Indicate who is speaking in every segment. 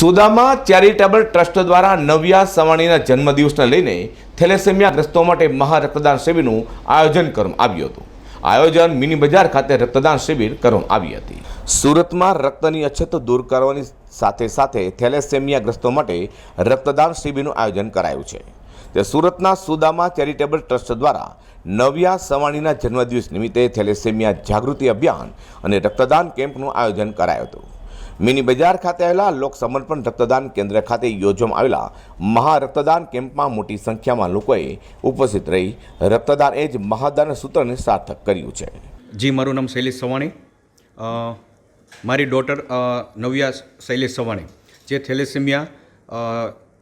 Speaker 1: Sudama charitable trust દ્વારા નવ્યા સવાણીના જન્મદિવસને લઈને thalassemia ગ્રસ્તો માટે મહારક્તદાન શિબિરનું આયોજન કરવામાં આવ્યું હતું. આયોજન મિની બજાર ખાતે રક્તદાન શિબિર કરવામાં આવી હતી. સુરતમાં રક્તની અછત દૂર કરવાની સાથે સાથે થેલેસેમિયા ગ્રસ્તો માટે રક્તદાન શિબિરનું આયોજન કરાયું છે. તે સુરતના સુદામા ચેરિટેબલ ટ્રસ્ટ દ્વારા નવ્યા સવાણીના જન્મદિવસ નિમિત્તે થેલેસેમિયા જાગૃતિ અભિયાન અને રક્તદાન કેમ્પનું આયોજન કરાયું હતું. મિની બજાર ખાતે આવેલા લોક સમર્પણ રક્તદાન કેન્દ્ર ખાતે યોજવામાં આવેલા મહા રક્તદાન કેમ્પમાં મોટી સંખ્યામાં લોકોએ ઉપસ્થિત રહી રક્તદાન એ જ મહાદાન સૂત્રને સાર્થક કર્યું છે.
Speaker 2: જી, મારું નામ શૈલેષ સવાણી. મારી ડોટર નવ્યા શૈલેષ સવાણી, જે થેલેસેમિયા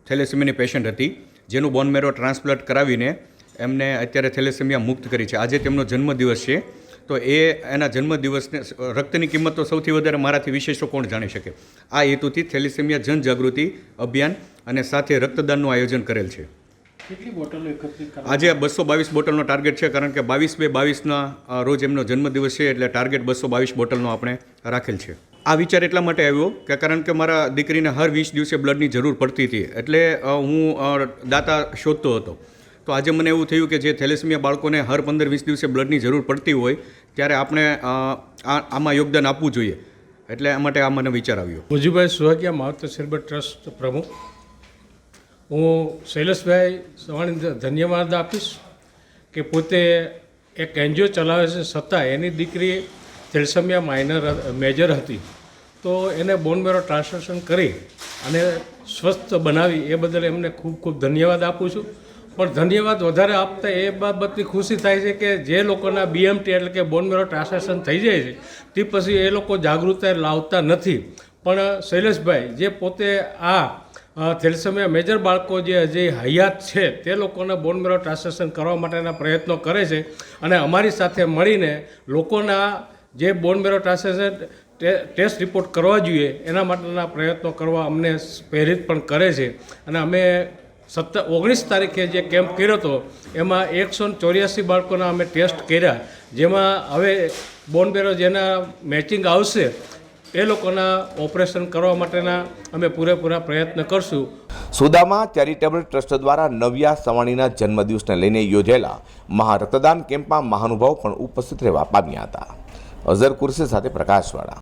Speaker 2: થેલેસેમિયાની પેશન્ટ હતી, જેનું બોન મેરો ટ્રાન્સપ્લાન્ટ કરાવીને એમને અત્યારે થેલેસેમિયા મુક્ત કરી છે. આજે તેમનો જન્મદિવસ છે. તો એ એના જન્મદિવસને રક્તની કિંમત તો સૌથી વધારે મારાથી વિશેષો કોણ જાણી શકે? આ હેતુથી થેલિસેમિયા જનજાગૃતિ અભિયાન અને સાથે રક્તદાનનું આયોજન કરેલ છે. આજે બસો બાવીસ બોટલનો ટાર્ગેટ છે કારણ કે બાવીસ બે બાવીસના રોજ એમનો જન્મદિવસ છે એટલે ટાર્ગેટ બસો બાવીસ બોટલનો આપણે રાખેલ છે. આ વિચાર એટલા માટે આવ્યો કે કારણ કે મારા દીકરીને હર વીસ દિવસે બ્લડની જરૂર પડતી હતી એટલે હું દાતા શોધતો હતો. તો આજે મને એવું થયું કે જે થેલેસમિયા બાળકોને હર પંદર વીસ દિવસે બ્લડની જરૂર પડતી હોય, ત્યારે આપણે આમાં યોગદાન આપવું જોઈએ. એટલે આ માટે આ મને વિચાર આવ્યો.
Speaker 3: ભુજીભાઈ સુહાગિયા, માવતર સેરબત ટ્રસ્ટ પ્રમુખ. હું શૈલેષભાઈ સવાણી ધન્યવાદ આપીશ કે પોતે એક એનજીઓ ચલાવે છે છતાં એની દીકરી થેલસમિયા માઇનર મેજર હતી. તો એને બોન મેરો ટ્રાન્સલેશન કરી અને સ્વસ્થ બનાવી, એ બદલ એમને ખૂબ ખૂબ ધન્યવાદ આપું છું. પણ ધન્યવાદ વધારે આપતા એ બાબતની ખુશી થાય છે કે જે લોકોના બીએમટી એટલે કે બોન મેરો ટ્રાન્સલેશન થઈ જાય છે તે પછી એ લોકો જાગૃતતા લાવતા નથી. પણ શૈલેષભાઈ જે પોતે આ અ, મેજર બાળકો જે હજી હયાત છે તે લોકોને બોન મેરો ટ્રાન્સલેશન કરવા માટેના પ્રયત્નો કરે છે અને અમારી સાથે મળીને લોકોના જે bone marrow translation test report કરવા જોઈએ એના માટેના પ્રયત્નો કરવા અમને પ્રેરિત પણ કરે છે. અને અમે સત્તર ઓગણીસ તારીખે જે કેમ્પ કર્યો હતો, એમાં એકસો ચોર્યાસી બાળકોના અમે ટેસ્ટ કર્યા. જેમાં હવે બોનબેરો જેના મેચિંગ આવશે, એ લોકોના ઓપરેશન કરવા માટેના અમે પૂરેપૂરા પ્રયત્ન કરશું.
Speaker 1: સુદામા ચેરિટેબલ ટ્રસ્ટ દ્વારા નવ્યા સવાણીના જન્મદિવસને લઈને યોજાયેલા મહા રક્તદાન કેમ્પમાં મહાનુભાવ પણ ઉપસ્થિત રહેવા પામ્યા હતા. અઝર કુરશી સાથે પ્રકાશવાળા